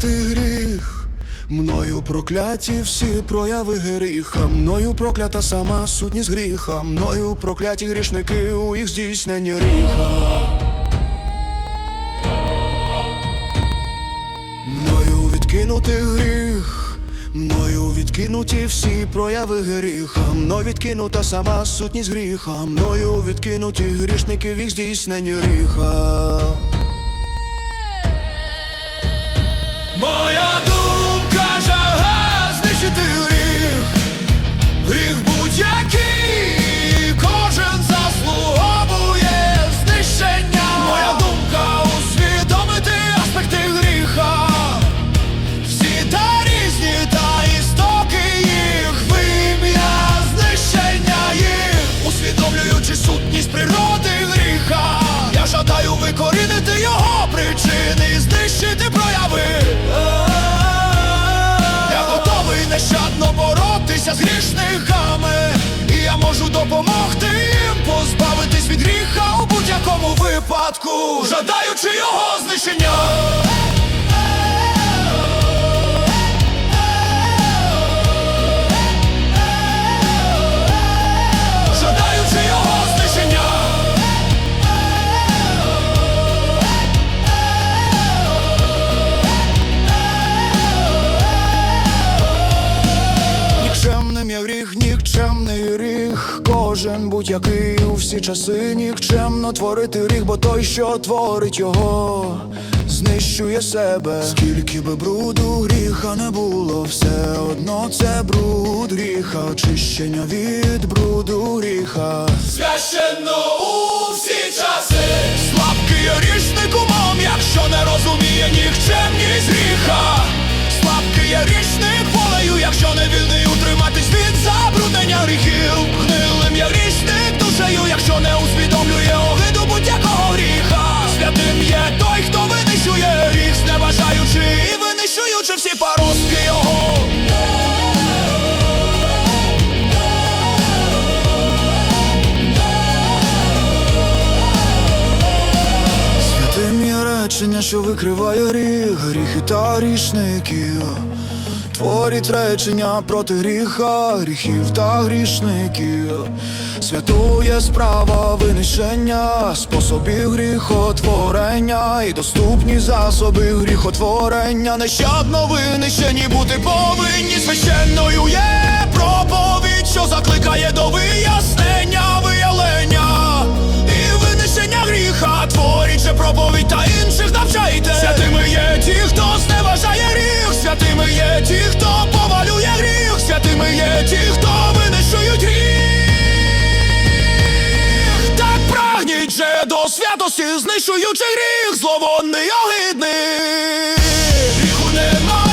проклятий гріх, мною прокляті всі прояви гріха, мною проклята сама сутність гріха, мною прокляті грішники у їх здійсненні гріха. Мною відкинути гріх, мною відкинуті всі прояви гріха, мною відкинута сама сутність гріха, мною відкинуті грішники в їх здійсненні гріха. Моя грішниками, і я можу допомогти їм позбавитись від гріха у будь-якому випадку, жадаючи його знищення. Будь-який у всі часи нікчемно творити гріх, бо той, що творить його, знищує себе. Скільки би бруду гріха не було, все одно це бруд гріха, очищення від бруду гріха. Священно у всі часи Слабкий є грішник умом, якщо не розуміє нікчемність гріха є речення, що викриває гріх, гріхи та грішників. Творить речення проти гріха, гріхів та грішників. Святує справа винищення, способів гріхотворення і доступні засоби гріхотворення. Нещадно винищені бути повинні священною є проповідь, що закликає до вияснення, виявлення гріха, же проповідь та інших навчайте. Святими є ті, хто зневажає гріх, святими є ті, хто повалює гріх, святими є ті, хто винищують гріх. Так прагніть же до святості, знищуючи гріх, зловонний огидний. Гріху немає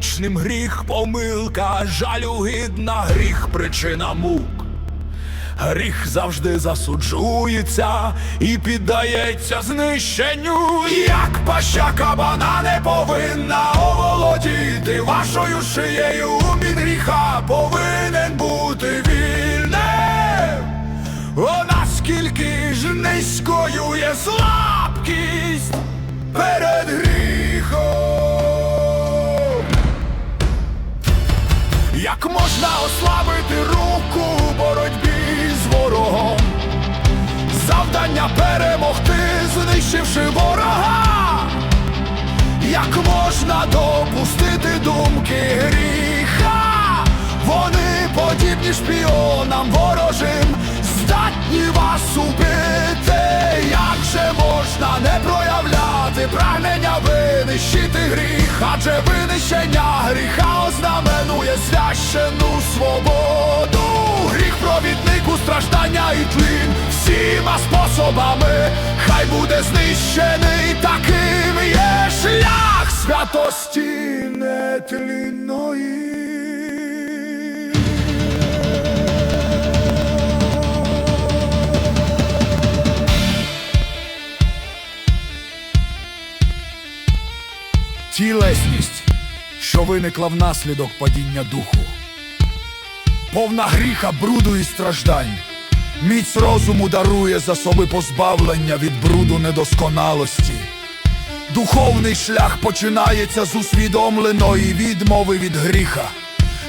споконвічним гріх, помилка, жалюгідна гріх, причина мук. Гріх завжди засуджується і піддається знищенню. Як паща кабана не повинна оволодіти вашою шиєю від гріха повинен бути вільним. О, наскільки ж низькою є слабкість перед гріхом. Можна ослабити руку у боротьбі з ворогом? Завдання перемогти, знищивши ворога. Як можна допустити думки гріха? Вони подібні шпіонам ворожим, здатні вас убити. Як же можна не проявляти прагнення винищити гріх? Адже винищення гріха ознаменує священну свободу. Гріх провідник у страждання і тлін всіма способами, хай буде знищений таким є шлях святості нетлінної. Тілесність, що виникла внаслідок падіння духу, повна гріха, бруду і страждань. Міць розуму дарує засоби позбавлення від бруду недосконалості. Духовний шлях починається з усвідомленої відмови від гріха.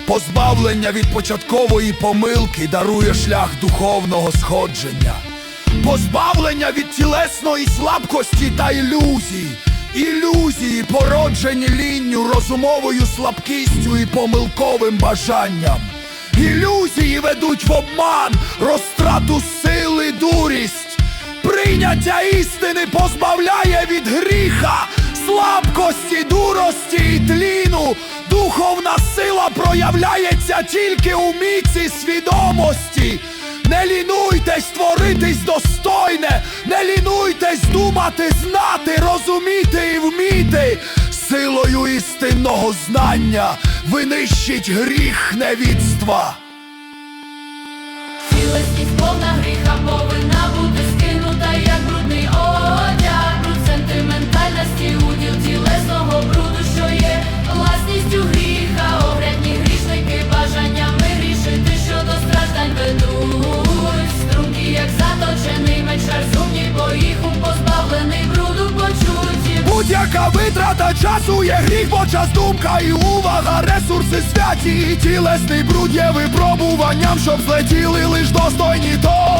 Позбавлення від початкової помилки дарує шлях духовного сходження. Позбавлення від тілесної слабкості та ілюзій. Ілюзії, породжені лінню, розумовою слабкістю і помилковим бажанням. Ілюзії ведуть в обман, розтрату сили, дурість. Прийняття істини позбавляє від гріха, слабкості, дурості і тліну. Духовна сила проявляється тільки у міці свідомості. Не лінуйтесь творитись достойне, не лінуйтесь думати, знати, розуміти і вміти. Силою істинного знання винищить гріх невідства. Цілесність повна гріха повинна бути Будь-яка витрата часу є гріх, бо час думка і увага, ресурси святі, і тілесний бруд є випробуванням, щоб злетіли лиш достойні того.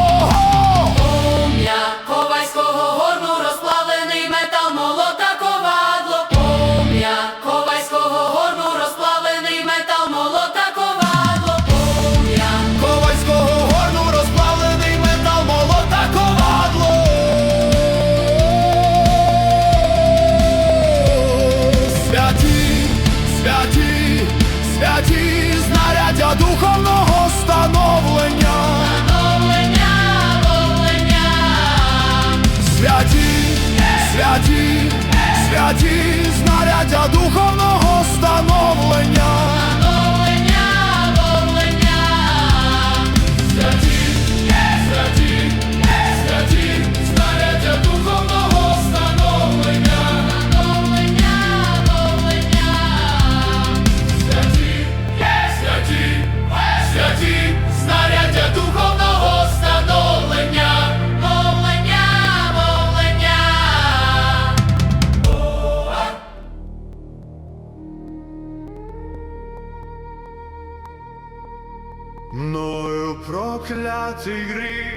Мною проклятий гріх,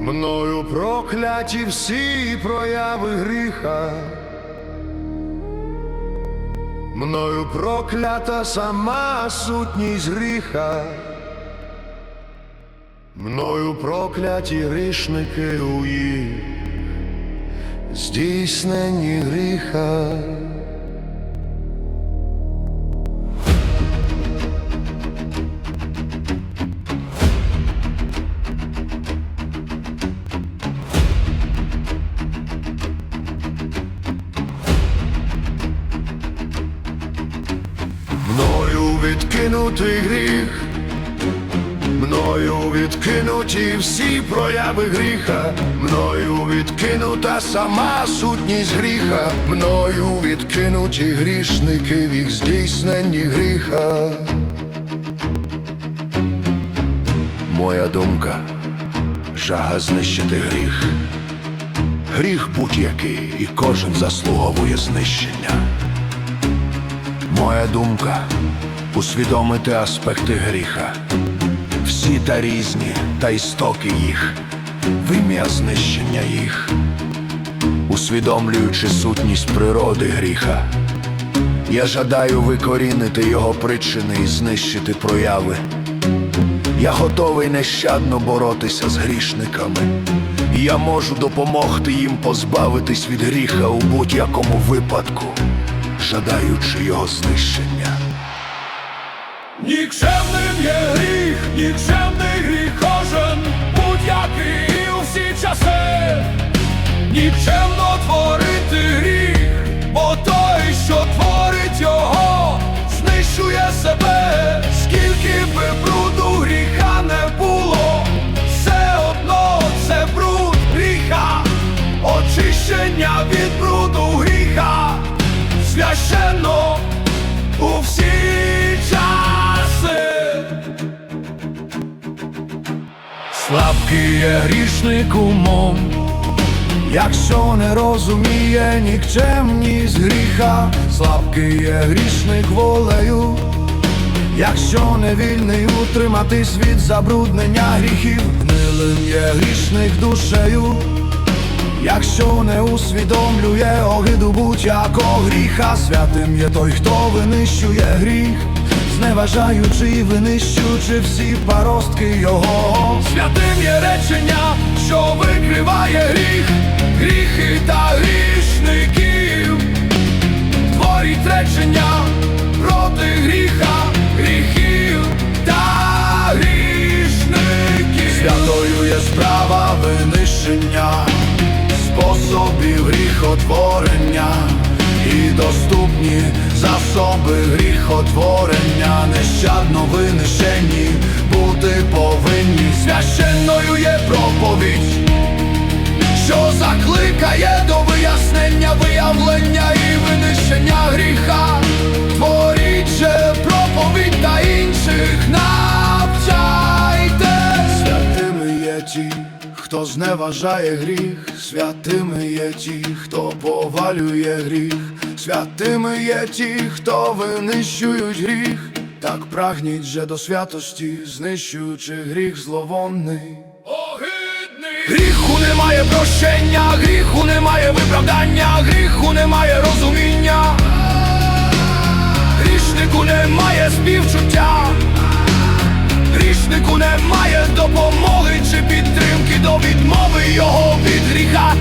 мною прокляті всі прояви гріха, мною проклята сама сутність гріха, мною прокляті грішники у їх здійсненні гріха. Відкинутий гріх, Мною відкинуті всі прояви гріха, мною відкинута сама сутність гріха, мною відкинуті грішники в їх здійсненні гріха. Моя думка жага знищити гріх. Гріх будь-який, і кожен заслуговує знищення. Моя думка усвідомити аспекти гріха, всі та різні, та істоки їх, в ім'я знищення їх, усвідомлюючи сутність природи гріха. Я жадаю викорінити його причини і знищити прояви. Я готовий нещадно боротися з грішниками. Я можу допомогти їм позбавитись від гріха у будь-якому випадку, жадаючи його знищення. Нікчемним є гріх, нікчемний гріх кожен, будь-який і у всі часи. Нікчемно творити гріх, бо той, що творить його, знищує себе, скільки би бруду гріха не було, все одно це бруд гріха, очищення від бруду гріха, священно у всі Слабкий є грішник умом, якщо не розуміє нікчемність гріха, слабкий є грішник волею, якщо не вільний утриматись від забруднення гріхів, гнилим є грішник душею, якщо не усвідомлює огиду будь-якого гріха, святим є той, хто винищує гріх, зневажаючи і винищуючи всі паростки його. Святим є речення, що викриває гріх, гріхи та грішників. Творіть речення проти гріха, гріхів та грішників. Святою є справа винищення способів гріхотворення і доступні засоби гріхотворення нещадно винищені бути повинні. Священною є проповідь, що закликає до вияснення, виявлення і винищення гріха. Творіть же проповідь та інших навчайте. Святими є ті, хто зневажає гріх, святими є ті, хто повалює гріх, святими є ті, хто винищують гріх, так прагніть же до святості, знищуючи гріх зловонний. Гріху немає прощення, гріху немає виправдання, гріху немає розуміння. Грішнику немає співчуття, грішнику немає допомоги чи підтримки до відмови його від гріха.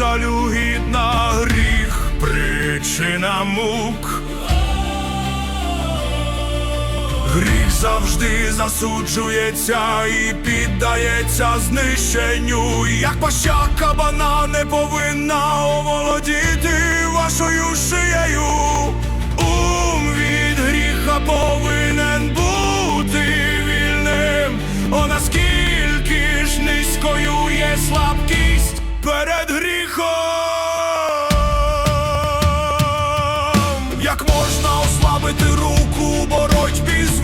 Жалю гідна, гріх, причина мук. Гріх завжди засуджується і піддається знищенню. Як паща кабана не повинна оволодіти вашою шиєю. Ум від гріха повинен бути вільним. О, наскільки ж низькою є слабкість перед гріхом. Як можна ослабити руку боротьбі з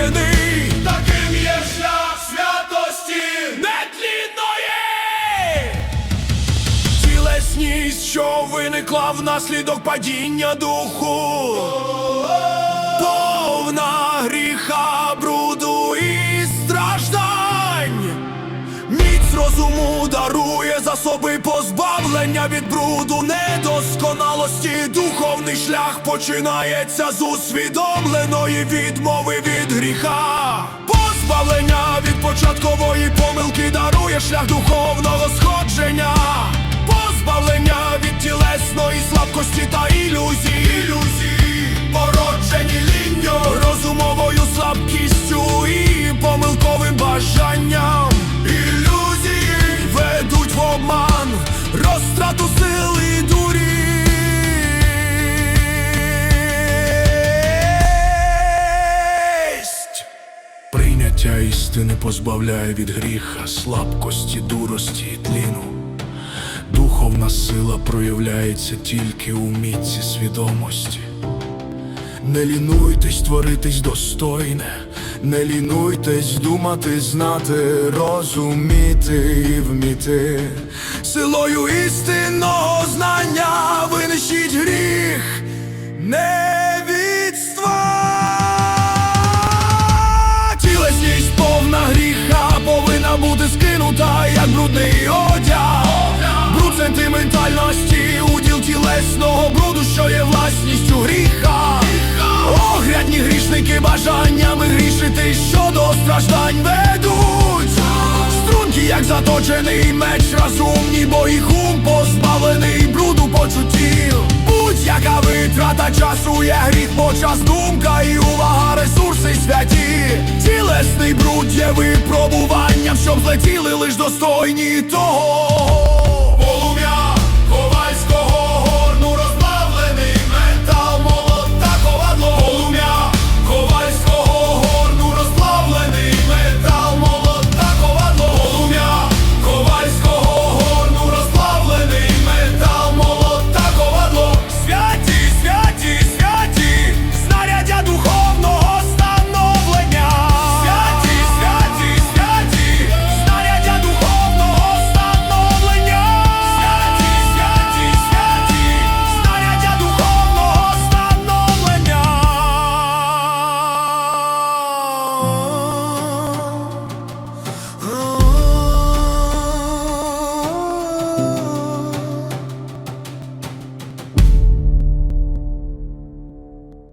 буде. Таким є шлях святості нетлінної. Тілесність, що виникла внаслідок падіння духу, повна гріха, бруду і страждань. Міць розуму дарує засоби позбавлення від бруду, недосконалості. Духовний шлях починається з усвідомленої відмови від гріха. Позбавлення від початкової помилки дарує шлях духовного сходження. Позбавлення від тілесної слабкості та ілюзій. Ілюзій, породжені лінню, розумовою слабкістю і помилковим бажанням. Ілюзії ведуть в обман, розтрату сил істини позбавляє від гріха, слабкості, дурості і тліну. Духовна сила проявляється тільки у міці свідомості. Не лінуйтесь творитись достойне, не лінуйтесь думати, знати, розуміти і вміти. Силою істинного знання винищіть гріх, невідства. Повна гріха повинна бути скинута, як брудний одяг. Бруд сентиментальності, уділ тілесного бруду, що є власністю гріха. Огрядні грішники бажаннями грішити, щодо страждань як заточений меч, розумні, бо їх ум позбавлений бруду почуттів. Будь-яка витрата часу є гріх, бо час думка і увага, ресурси святі. Тілесний бруд є випробуванням, щоб злетіли лиш достойні того.